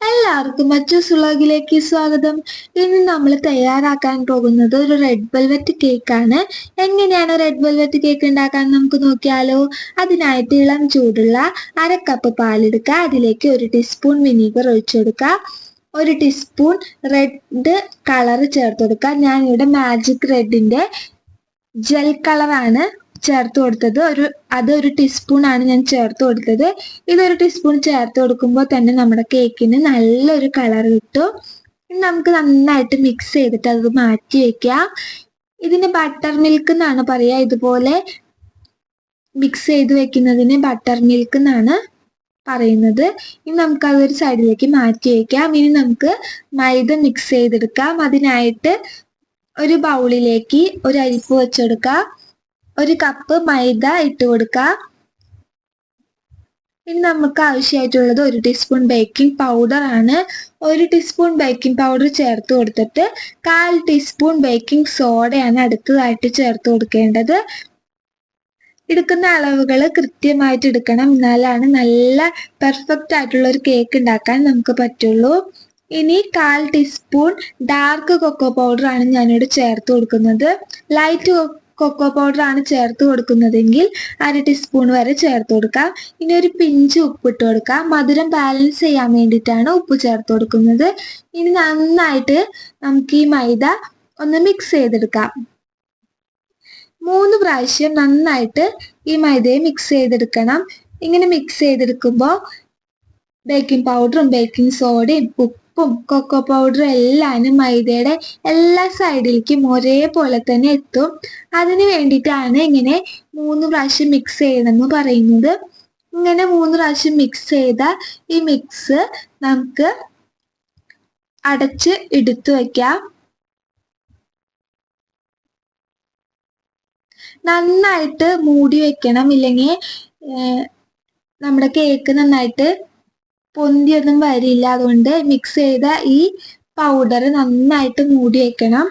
എല്ലാവർക്കും മറ്റു സുളോഗിലേക്ക് സ്വാഗതം. ഇന്ന് നമ്മൾ തയ്യാറാക്കാൻ പോകുന്നത് ഒരു റെഡ് വെൽവെറ്റ് കേക്കാണ് എങ്ങനെയാണ് റെഡ് വെൽവെറ്റ് കേക്ക് ഉണ്ടാക്കാൻ നമുക്ക് നോക്കിയാലോ. അതിനായിട്ട് ഇളം ചൂടുള്ള അര കപ്പ് പാലെടുക്കുക അതിലേക്ക് ഒരു ടീസ്പൂൺ വിനീഗർ ഒഴിച്ചു കൊടുക്കുക ഒരു ടീസ്പൂൺ റെഡ് കളർ ചേർത്ത് കൊടുക്കുക ഞാൻ ഇവിടെ മാജിക് റെഡിന്റെ ജെൽ കളറാണ് ചേർത്ത് കൊടുത്തത് ഒരു അത് ഒരു ടീസ്പൂൺ ആണ് ഞാൻ ചേർത്ത് കൊടുത്തത്. ഇതൊരു ടീസ്പൂൺ ചേർത്ത് കൊടുക്കുമ്പോൾ തന്നെ നമ്മുടെ കേക്കിന് നല്ലൊരു കളർ കിട്ടും. നമുക്ക് നന്നായിട്ട് മിക്സ് ചെയ്തിട്ട് അത് മാറ്റി വെക്കാം. ഇതിന് ബട്ടർ മിൽക്ക് എന്നാണ് പറയുക. ഇതുപോലെ മിക്സ് ചെയ്ത് വെക്കുന്നതിന് ബട്ടർ മിൽക്ക് എന്നാണ് പറയുന്നത്. ഇനി നമുക്ക് അതൊരു സൈഡിലേക്ക് മാറ്റി വെക്കാം. ഇനി നമുക്ക് മൈദ മിക്സ് ചെയ്തെടുക്കാം. അതിനായിട്ട് ഒരു ബൗളിലേക്ക് ഒരു അരിപ്പ് വെച്ചെടുക്കാം. ഒരു കപ്പ് മൈദ ഇട്ട് കൊടുക്കുക ഇനി നമുക്ക് ആവശ്യമായിട്ടുള്ളത് ഒരു ടീസ്പൂൺ ബേക്കിംഗ് പൗഡർ ആണ്. ഒരു ടീസ്പൂൺ ബേക്കിംഗ് പൗഡർ ചേർത്ത് കൊടുത്തിട്ട് കാൽ ടീസ്പൂൺ ബേക്കിംഗ് സോഡയാണ് അടുത്തതായിട്ട് ചേർത്ത് കൊടുക്കേണ്ടത്. എടുക്കുന്ന അളവുകൾ കൃത്യമായിട്ട് എടുക്കണം. എന്നാലാണ് നല്ല പെർഫെക്റ്റ് ആയിട്ടുള്ള ഒരു കേക്ക് ഉണ്ടാക്കാൻ നമുക്ക് പറ്റുള്ളൂ. ഇനി കാൽ ടീസ്പൂൺ ഡാർക്ക് കൊക്കോ പൗഡർ ആണ് ഞാനിവിടെ ചേർത്ത് കൊടുക്കുന്നത്. ലൈറ്റ് കൊക്കോ പൗഡർ ആണ് ചേർത്ത് കൊടുക്കുന്നതെങ്കിൽ അര ടീസ്പൂൺ വരെ ചേർത്ത് കൊടുക്കാം. ഇനി ഒരു പിഞ്ച് ഉപ്പ് ഇട്ട് കൊടുക്കാം. മധുരം ബാലൻസ് ചെയ്യാൻ വേണ്ടിയിട്ടാണ് ഉപ്പ് ചേർത്ത് കൊടുക്കുന്നത്. ഇനി നന്നായിട്ട് നമുക്ക് ഈ മൈദ ഒന്ന് മിക്സ് ചെയ്തെടുക്കാം. മൂന്ന് പ്രാവശ്യം നന്നായിട്ട് ഈ മൈദയെ മിക്സ് ചെയ്തെടുക്കണം. ഇങ്ങനെ മിക്സ് ചെയ്തെടുക്കുമ്പോൾ ബേക്കിംഗ് പൗഡറും ബേക്കിംഗ് സോഡയും ഉപ്പും കൊക്കോ പൗഡറും എല്ലാം മൈദയുടെ എല്ലാ സൈഡിലേക്കും ഒരേപോലെ തന്നെ എത്തും. അതിന് വേണ്ടിയിട്ടാണ് ഇങ്ങനെ മൂന്ന് പ്രാവശ്യം മിക്സ് ചെയ്യണമെന്ന് പറയുന്നത്. ഇങ്ങനെ മൂന്ന് പ്രാവശ്യം മിക്സ് ചെയ്ത ഈ മിക്സ് നമുക്ക് അടച്ച് എടുത്തു വയ്ക്കാം നന്നായിട്ട് മൂടി വെക്കണം. ഇല്ലെങ്കിൽ നമ്മുടെ കേക്ക് നന്നായിട്ട് പൊന്തിയൊന്നും വരില്ല. അതുകൊണ്ട് മിക്സ് ചെയ്ത ഈ പൗഡർ നന്നായിട്ട് മൂടി വയ്ക്കണം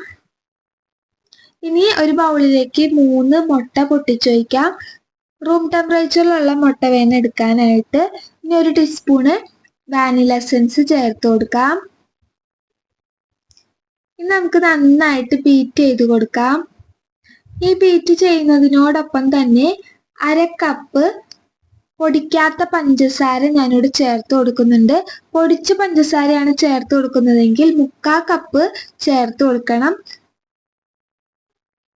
ഇനി ഒരു ബൗളിലേക്ക് മൂന്ന് മുട്ട പൊട്ടിച്ചു വയ്ക്കാം റൂം ടെമ്പറേച്ചറിലുള്ള മുട്ട വേണം എടുക്കാനായിട്ട്. ഇനി ഒരു ടീസ്പൂണ് വാനില എസൻസ് ചേർത്ത് കൊടുക്കാം. ഇനി നമുക്ക് നന്നായിട്ട് ബീറ്റ് ചെയ്ത് കൊടുക്കാം. ഈ ബീറ്റ് ചെയ്യുന്നതിനോടൊപ്പം തന്നെ അര കപ്പ് പൊടിക്കാത്ത പഞ്ചസാര ഞാനിവിടെ ചേർത്ത് കൊടുക്കുന്നുണ്ട്. പൊടിച്ച പഞ്ചസാരയാണ് ചേർത്ത് കൊടുക്കുന്നതെങ്കിൽ മുക്കാ കപ്പ് ചേർത്ത് കൊടുക്കണം.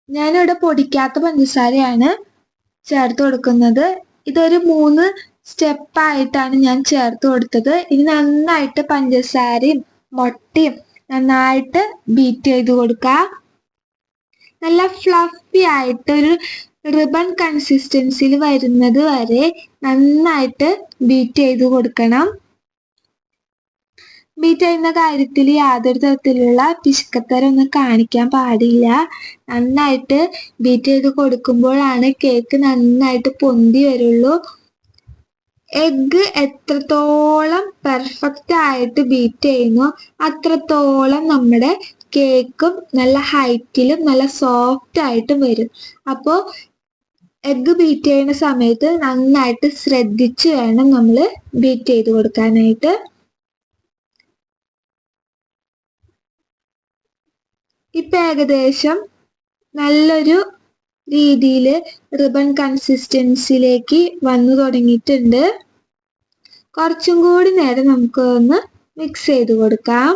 ഞാനിവിടെ പൊടിക്കാത്ത പഞ്ചസാരയാണ് ചേർത്ത് കൊടുക്കുന്നത്. ഇതൊരു മൂന്ന് സ്റ്റെപ്പായിട്ടാണ് ഞാൻ ചേർത്ത് കൊടുത്തത്. ഇനി നന്നായിട്ട് പഞ്ചസാരയും മുട്ടയും നന്നായിട്ട് ബീറ്റ് ചെയ്ത് കൊടുക്കുക നല്ല ഫ്ലഫി ആയിട്ട് ഒരു റിബൺ കൺസിസ്റ്റൻസിയിൽ വരുന്നത് വരെ നന്നായിട്ട് ബീറ്റ് ചെയ്ത് കൊടുക്കണം. ബീറ്റ് ചെയ്യുന്ന കാര്യത്തിൽ യാതൊരു തരത്തിലുള്ള പിശുക്കത്തരം ഒന്നും കാണിക്കാൻ പാടില്ല. നന്നായിട്ട് ബീറ്റ് ചെയ്ത് കൊടുക്കുമ്പോഴാണ് കേക്ക് നന്നായിട്ട് പൊന്തി വരുള്ളൂ. എഗ്ഗ് എത്രത്തോളം പെർഫെക്റ്റ് ആയിട്ട് ബീറ്റ് ചെയ്യുന്നു അത്രത്തോളം നമ്മുടെ കേക്കും നല്ല ഹൈറ്റിലും നല്ല സോഫ്റ്റ് ആയിട്ടും വരും. അപ്പോൾ എഗ്ഗ് ബീറ്റ് ചെയ്യുന്ന സമയത്ത് നന്നായിട്ട് ശ്രദ്ധിച്ച് വേണം നമ്മൾ ബീറ്റ് ചെയ്ത് കൊടുക്കാനായിട്ട്. ഇപ്പം ഏകദേശം നല്ലൊരു രീതിയിൽ റിബൺ കൺസിസ്റ്റൻസിയിലേക്ക് വന്നു തുടങ്ങിയിട്ടുണ്ട്. കുറച്ചും കൂടി നേരം നമുക്ക് ഒന്ന് മിക്സ് ചെയ്ത് കൊടുക്കാം.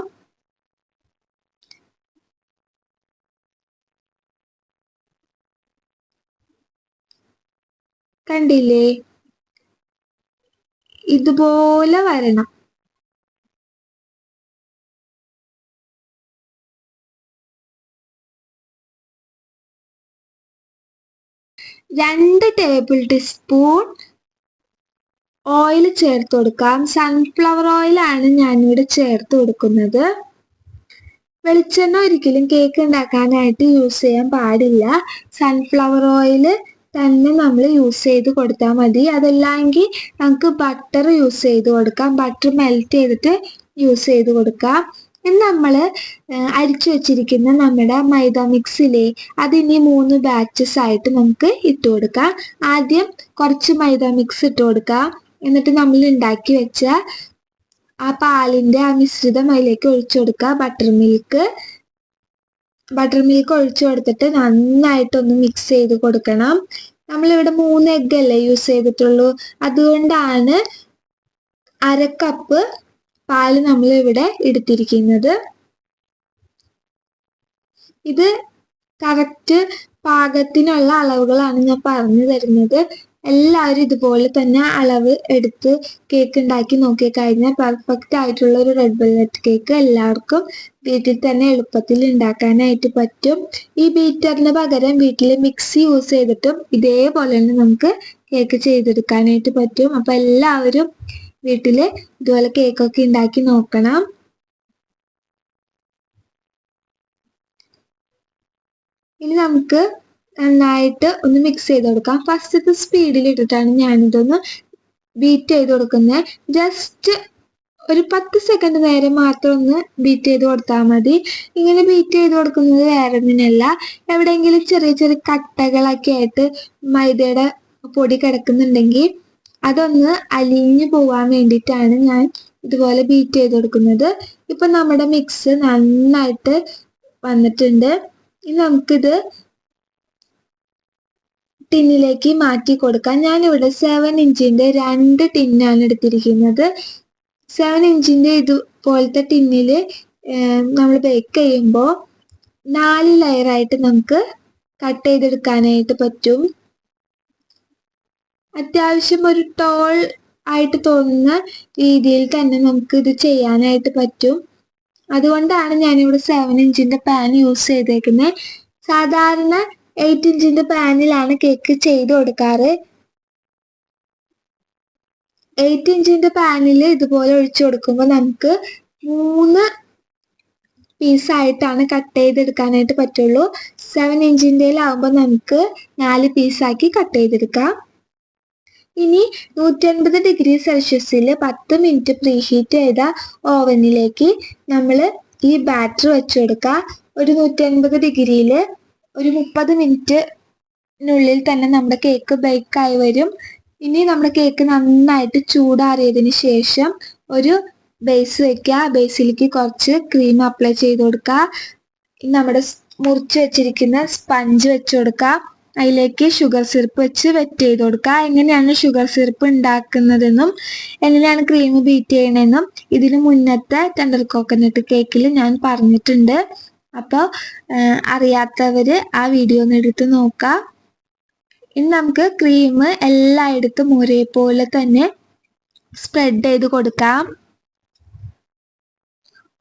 കണ്ടില്ലേ? ഇതുപോലെ വരണം. രണ്ട് ടേബിൾ ടീസ്പൂൺ ഓയിൽ ചേർത്ത് കൊടുക്കാം. സൺഫ്ലവർ ഓയിലാണ് ഞാനിവിടെ ചേർത്ത് കൊടുക്കുന്നത്. വെളിച്ചെണ്ണ ഒരിക്കലും കേക്ക് ഉണ്ടാക്കാനായിട്ട് യൂസ് ചെയ്യാൻ പാടില്ല. സൺഫ്ലവർ ഓയിൽ തന്നെ നമ്മൾ യൂസ് ചെയ്ത് കൊടുത്താൽ മതി. അതല്ലെങ്കിൽ നമുക്ക് ബട്ടർ യൂസ് ചെയ്ത് കൊടുക്കാം. ബട്ടർ മെൽറ്റ് ചെയ്തിട്ട് യൂസ് ചെയ്ത് കൊടുക്കാം. ഇനി നമ്മൾ അരിച്ചു വെച്ചിരിക്കുന്ന നമ്മുടെ മൈദ മിക്സിലേ അതിനി മൂന്ന് ബാച്ചസ് ആയിട്ട് നമുക്ക് ഇട്ട് കൊടുക്കാം. ആദ്യം കുറച്ച് മൈദ മിക്സ് ഇട്ട് കൊടുക്കാം. എന്നിട്ട് നമ്മൾ ഉണ്ടാക്കി വെച്ച ആ പാലിന്റെ ആ മിശ്രിതം അതിലേക്ക് ഒഴിച്ചു കൊടുക്കുക ബട്ടർ മിൽക്ക് ബട്ടർ മിൽക്ക് ഒഴിച്ചു കൊടുത്തിട്ട് നന്നായിട്ടൊന്ന് മിക്സ് ചെയ്ത് കൊടുക്കണം. നമ്മളിവിടെ മൂന്ന് എഗ് അല്ലേ യൂസ് ചെയ്തിട്ടുള്ളൂ. അതുകൊണ്ടാണ് അര കപ്പ് പാൽ നമ്മൾ ഇവിടെ എടുത്തിരിക്കുന്നത്. ഇത് കറക്റ്റ് പാകത്തിനുള്ള അളവുകളാണ് ഞാൻ പറഞ്ഞു തരുന്നത് എല്ലാവരും ഇതുപോലെ തന്നെ അളവ് എടുത്ത് കേക്ക് ഉണ്ടാക്കി നോക്കി കഴിഞ്ഞാൽ പെർഫെക്റ്റ് ആയിട്ടുള്ള ഒരു റെഡ് വെൽവെറ്റ് കേക്ക് എല്ലാവർക്കും വീട്ടിൽ തന്നെ എളുപ്പത്തിൽ ഉണ്ടാക്കാനായിട്ട് പറ്റും. ഈ ബീറ്ററിന് പകരം വീട്ടിൽ മിക്സി യൂസ് ചെയ്തിട്ടും ഇതേപോലെ തന്നെ നമുക്ക് കേക്ക് ചെയ്തെടുക്കാനായിട്ട് പറ്റും. അപ്പൊ എല്ലാവരും വീട്ടിൽ ഇതുപോലെ കേക്കൊക്കെ ഉണ്ടാക്കി നോക്കണം. ഇനി നമുക്ക് നന്നായിട്ട് ഒന്ന് മിക്സ് ചെയ്ത് കൊടുക്കാം. ഫസ്റ്റത്തെ സ്പീഡിൽ ഇട്ടിട്ടാണ് ഞാനിതൊന്ന് ബീറ്റ് ചെയ്ത് കൊടുക്കുന്നത്. ജസ്റ്റ് ഒരു പത്ത് സെക്കൻഡ് നേരം മാത്രം ഒന്ന് ബീറ്റ് ചെയ്ത് കൊടുത്താൽ മതി. ഇങ്ങനെ ബീറ്റ് ചെയ്ത് കൊടുക്കുന്നത് വേറെ ഒന്നിനല്ല. എവിടെയെങ്കിലും ചെറിയ ചെറിയ കട്ടകളൊക്കെ ആയിട്ട് മൈദയുടെ പൊടി കിടക്കുന്നുണ്ടെങ്കിൽ അതൊന്ന് അലിഞ്ഞു പോവാൻ വേണ്ടിയിട്ടാണ് ഞാൻ ഇതുപോലെ ബീറ്റ് ചെയ്ത് കൊടുക്കുന്നത്. ഇപ്പം നമ്മുടെ മിക്സ് നന്നായിട്ട് വന്നിട്ടുണ്ട്. ഇനി നമുക്കിത് ടിന്നിലേക്ക് മാറ്റി കൊടുക്കാം ഞാനിവിടെ സെവൻ ഇഞ്ചിന്റെ രണ്ട് ടിന്നാണ് എടുത്തിരിക്കുന്നത്. സെവൻ ഇഞ്ചിന്റെ ഇതുപോലത്തെ ടിന്നിൽ നമ്മൾ ബേക്ക് ചെയ്യുമ്പോൾ നാല് ലെയറായിട്ട് നമുക്ക് കട്ട് ചെയ്തെടുക്കാനായിട്ട് പറ്റും. അത്യാവശ്യം ഒരു ടോൾ ആയിട്ട് തോന്നുന്ന രീതിയിൽ തന്നെ നമുക്ക് ഇത് ചെയ്യാനായിട്ട് പറ്റും. അതുകൊണ്ടാണ് ഞാനിവിടെ സെവൻ ഇഞ്ചിന്റെ പാൻ യൂസ് ചെയ്തേക്കുന്നത് സാധാരണ എയ്റ്റ് ഇഞ്ചിന്റെ പാനിലാണ് കേക്ക് ചെയ്ത് കൊടുക്കാറ്. എയ്റ്റ് ഇഞ്ചിന്റെ പാനിൽ ഇതുപോലെ ഒഴിച്ചു കൊടുക്കുമ്പോൾ നമുക്ക് മൂന്ന് പീസായിട്ടാണ് കട്ട് ചെയ്തെടുക്കാനായിട്ട് പറ്റുള്ളൂ. സെവൻ ഇഞ്ചിന്റെയിലാവുമ്പോൾ നമുക്ക് നാല് പീസാക്കി കട്ട് ചെയ്തെടുക്കാം. ഇനി നൂറ്റൻപത് ഡിഗ്രി സെൽഷ്യസിൽ പത്ത് മിനിറ്റ് പ്രീഹീറ്റ് ചെയ്ത ഓവനിലേക്ക് നമ്മൾ ഈ ബാറ്റർ വെച്ചു കൊടുക്കുക ഒരു നൂറ്റൻപത് ഡിഗ്രിയിൽ ഒരു മുപ്പത് മിനിറ്റിനുള്ളിൽ തന്നെ നമ്മുടെ കേക്ക് ബേക്കായി വരും. ഇനി നമ്മുടെ കേക്ക് നന്നായിട്ട് ചൂടാറിയതിന് ശേഷം ഒരു ബേസ് വെക്കുക. ബേസിലേക്ക് കുറച്ച് ക്രീം അപ്ലൈ ചെയ്ത് കൊടുക്കുക. നമ്മുടെ മുറിച്ച് വെച്ചിരിക്കുന്ന സ്പഞ്ച് വെച്ച് കൊടുക്കുക. അതിലേക്ക് ഷുഗർ സിറപ്പ് വെച്ച് വെറ്റ് ചെയ്ത് കൊടുക്കുക. എങ്ങനെയാണ് ഷുഗർ സിറപ്പ് ഉണ്ടാക്കുന്നതെന്നും എങ്ങനെയാണ് ക്രീം ബീറ്റ് ചെയ്യണമെന്നും ഇതിന് മുന്നത്തെ ടെൻഡർ കോക്കനട്ട് കേക്കിൽ ഞാൻ പറഞ്ഞിട്ടുണ്ട്. അപ്പോൾ അറിയാത്തവര് ആ വീഡിയോ ഒന്ന് എടുത്ത് നോക്കാം. ഇനി നമുക്ക് ക്രീം എല്ലായിടത്തും ഒരേപോലെ തന്നെ സ്പ്രെഡ് ചെയ്ത് കൊടുക്കാം.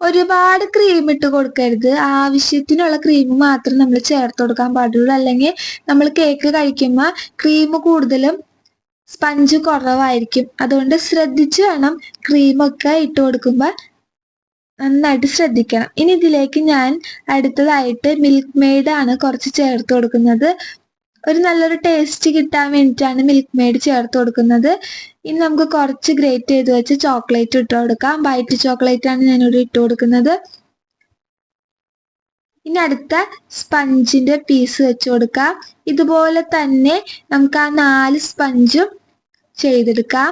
ഒരുപാട് ക്രീം ഇട്ട് കൊടുക്കരുത്. ആവശ്യത്തിനുള്ള ക്രീം മാത്രം നമ്മൾ ചേർത്ത് കൊടുക്കാൻ പാടുള്ളൂ. അല്ലെങ്കിൽ നമ്മൾ കേക്ക് കഴിക്കുമ്പോൾ ക്രീം കൂടുതലും സ്പഞ്ച് കുറവായിരിക്കും. അതുകൊണ്ട് ശ്രദ്ധിച്ച് വേണം ക്രീമൊക്കെ ഇട്ട് കൊടുക്കുമ്പോൾ നന്നായിട്ട് ശ്രദ്ധിക്കണം. ഇനി ഇതിലേക്ക് ഞാൻ അടുത്തതായിട്ട് മിൽക്ക് മെയ്ഡ് ആണ് കുറച്ച് ചേർത്ത് കൊടുക്കുന്നത്. ഒരു നല്ലൊരു ടേസ്റ്റ് കിട്ടാൻ വേണ്ടിയിട്ടാണ് മിൽക്ക് മെയ്ഡ് ചേർത്ത് കൊടുക്കുന്നത്. ഇനി നമുക്ക് കുറച്ച് ഗ്രേറ്റ് ചെയ്ത് വെച്ച് ചോക്ലേറ്റ് ഇട്ട് കൊടുക്കാം. വൈറ്റ് ചോക്ലേറ്റ് ആണ് ഞാനിവിടെ ഇട്ട് കൊടുക്കുന്നത്. ഇനി അടുത്ത സ്പഞ്ചിന്റെ പീസ് വെച്ച് കൊടുക്കാം. ഇതുപോലെ തന്നെ നമുക്ക് ആ നാല് സ്പഞ്ചും ചെയ്തെടുക്കാം.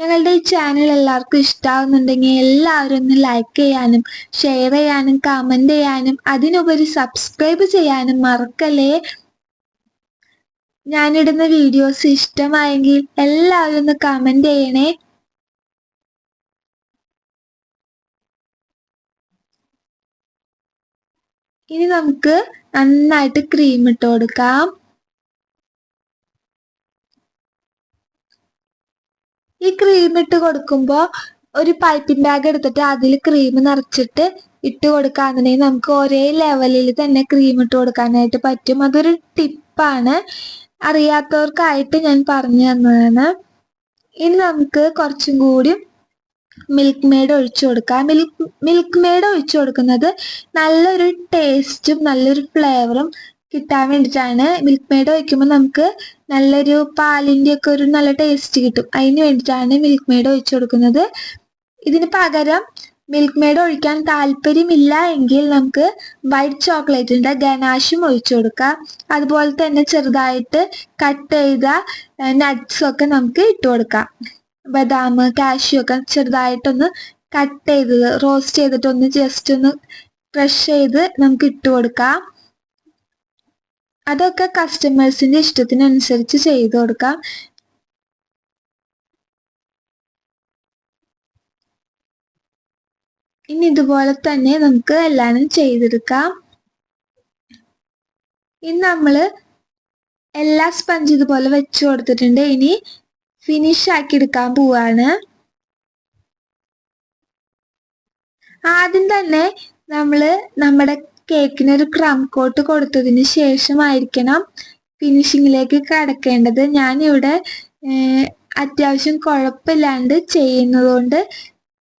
ഞങ്ങളുടെ ഈ ചാനൽ എല്ലാവർക്കും ഇഷ്ടാവുന്നുണ്ടെങ്കിൽ എല്ലാവരും ഒന്ന് ലൈക്ക് ചെയ്യാനും ഷെയർ ചെയ്യാനും കമന്റ് ചെയ്യാനും അതിനുപരി സബ്സ്ക്രൈബ് ചെയ്യാനും മറക്കല്ലേ? ഞാനിടുന്ന വീഡിയോസ് ഇഷ്ടമായെങ്കിൽ എല്ലാവരും ഒന്ന് കമന്റ് ചെയ്യണേ. ഇനി നമുക്ക് നന്നായിട്ട് ക്രീം ഇട്ട് കൊടുക്കാം. ഈ ക്രീം ഇട്ട് കൊടുക്കുമ്പോൾ ഒരു പൈപ്പിംഗ് ബാഗ് എടുത്തിട്ട് അതിൽ ക്രീം നിറച്ചിട്ട് ഇട്ട് കൊടുക്കാന്നുണ്ടെങ്കിൽ നമുക്ക് ഒരേ ലെവലിൽ തന്നെ ക്രീം ഇട്ട് കൊടുക്കാനായിട്ട് പറ്റും. അതൊരു ടിപ്പാണ് അറിയാത്തവർക്കായിട്ട് ഞാൻ പറഞ്ഞു തന്നതാണ്. ഇനി നമുക്ക് കുറച്ചും കൂടി മിൽക്ക് മെയ്ഡ് ഒഴിച്ചു കൊടുക്കാം. മിൽക്ക് മിൽക്ക് മെയ്ഡ് ഒഴിച്ചു കൊടുക്കുന്നത് നല്ലൊരു ടേസ്റ്റും നല്ലൊരു ഫ്ലേവറും കിട്ടാൻ വേണ്ടിയിട്ടാണ് മിൽക്ക് മെയ്ഡ് ഒഴിക്കുമ്പോൾ നമുക്ക് നല്ലൊരു പാലിന്റെ ഒക്കെ ഒരു നല്ല ടേസ്റ്റ് കിട്ടും. അതിന് വേണ്ടിയിട്ടാണ് മിൽക്ക് മെയ്ഡ് ഒഴിച്ചു കൊടുക്കുന്നത്. ഇതിന് പകരം മിൽക്ക് മെയ്ഡ് ഒഴിക്കാൻ താല്പര്യമില്ല എങ്കിൽ നമുക്ക് വൈറ്റ് ചോക്ലേറ്റിന്റെ ഗനാഷും ഒഴിച്ചു കൊടുക്കാം. അതുപോലെ തന്നെ ചെറുതായിട്ട് കട്ട് ചെയ്ത നട്ട്സൊക്കെ നമുക്ക് ഇട്ട് കൊടുക്കാം. ബദാം കാഷ്യൂ ഒക്കെ ചെറുതായിട്ടൊന്ന് കട്ട് ചെയ്തത് റോസ്റ്റ് ചെയ്തിട്ടൊന്ന് ജസ്റ്റ് ഒന്ന് ക്രഷ് ചെയ്ത് നമുക്ക് ഇട്ട് കൊടുക്കാം. അതൊക്കെ കസ്റ്റമേഴ്സിന്റെ ഇഷ്ടത്തിനനുസരിച്ച് ചെയ്തു കൊടുക്കാം. ഇനി ഇതുപോലെ തന്നെ നമുക്ക് എല്ലാനും ചെയ്തെടുക്കാം. ഇനി നമ്മൾ എല്ലാ സ്പഞ്ച് ഇതുപോലെ വെച്ചു കൊടുത്തിട്ടുണ്ട്. ഇനി ഫിനിഷ് ആക്കി എടുക്കാൻ പോവാണ്. ആദ്യം തന്നെ നമ്മൾ നമ്മുടെ കേക്കിന് ഒരു ക്രം കോട്ട് കൊടുത്തതിന് ശേഷമായിരിക്കണം ഫിനിഷിങ്ങിലേക്ക് കടക്കേണ്ടത്. ഞാനിവിടെ അത്യാവശ്യം കുഴപ്പമില്ലാണ്ട് ചെയ്യുന്നതുകൊണ്ട്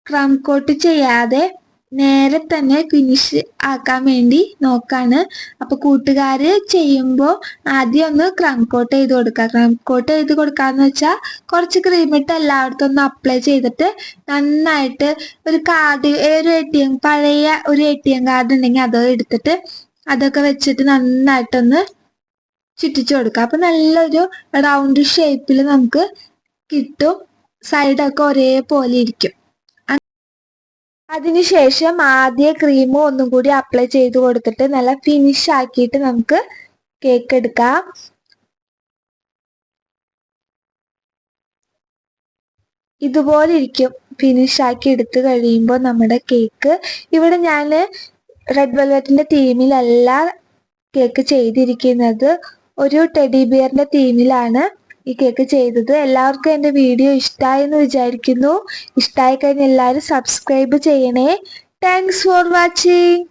ക്രം കോട്ട് ചെയ്യാതെ നേരെ തന്നെ ഫിനിഷ് ആക്കാൻ വേണ്ടി നോക്കാണ്. അപ്പൊ കൂട്ടുകാര് ചെയ്യുമ്പോൾ ആദ്യം ഒന്ന് ക്രം കോട്ട് ചെയ്ത് കൊടുക്കുക. ക്രം കോട്ട് ചെയ്ത് കൊടുക്കാന്ന് വെച്ചാൽ കുറച്ച് ക്രീമിട്ട് എല്ലായിടത്തും ഒന്ന് അപ്ലൈ ചെയ്തിട്ട് നന്നായിട്ട് ഒരു കാർഡ് ഒരു എ ടി എം പഴയ ഒരു എ ടി എം കാർഡ് ഉണ്ടെങ്കിൽ അത് എടുത്തിട്ട് അതൊക്കെ വെച്ചിട്ട് നന്നായിട്ടൊന്ന് ചുറ്റിച്ചു കൊടുക്കുക. അപ്പൊ നല്ലൊരു റൗണ്ട് ഷേപ്പിൽ നമുക്ക് കിട്ടും. സൈഡൊക്കെ ഒരേപോലെ ഇരിക്കും. അതിനുശേഷം ആദ്യ ക്രീം ഒന്നും കൂടി അപ്ലൈ ചെയ്ത് കൊടുത്തിട്ട് നല്ല ഫിനിഷ് ആക്കിയിട്ട് നമുക്ക് കേക്ക് എടുക്കാം. ഇതുപോലെ ഇരിക്കും. ഫിനിഷ് ആക്കി എടുത്തു കഴിയുമ്പോൾ നമ്മുടെ കേക്ക് ഇവിടെ ഞാൻ റെഡ് വെൽവെറ്റിന്റെ തീമിലല്ല കേക്ക് ചെയ്തിരിക്കുന്നത്. ഒരു ടെഡി ബിയറിന്റെ തീമിലാണ് ഈ കേക്ക് ചെയ്തത്. എല്ലാവർക്കും എന്റെ വീഡിയോ ഇഷ്ടമായി എന്ന് വിചാരിക്കുന്നു. ഇഷ്ടമായി കഴിഞ്ഞാൽ എല്ലാവരും സബ്സ്ക്രൈബ് ചെയ്യണേ. Thanks for watching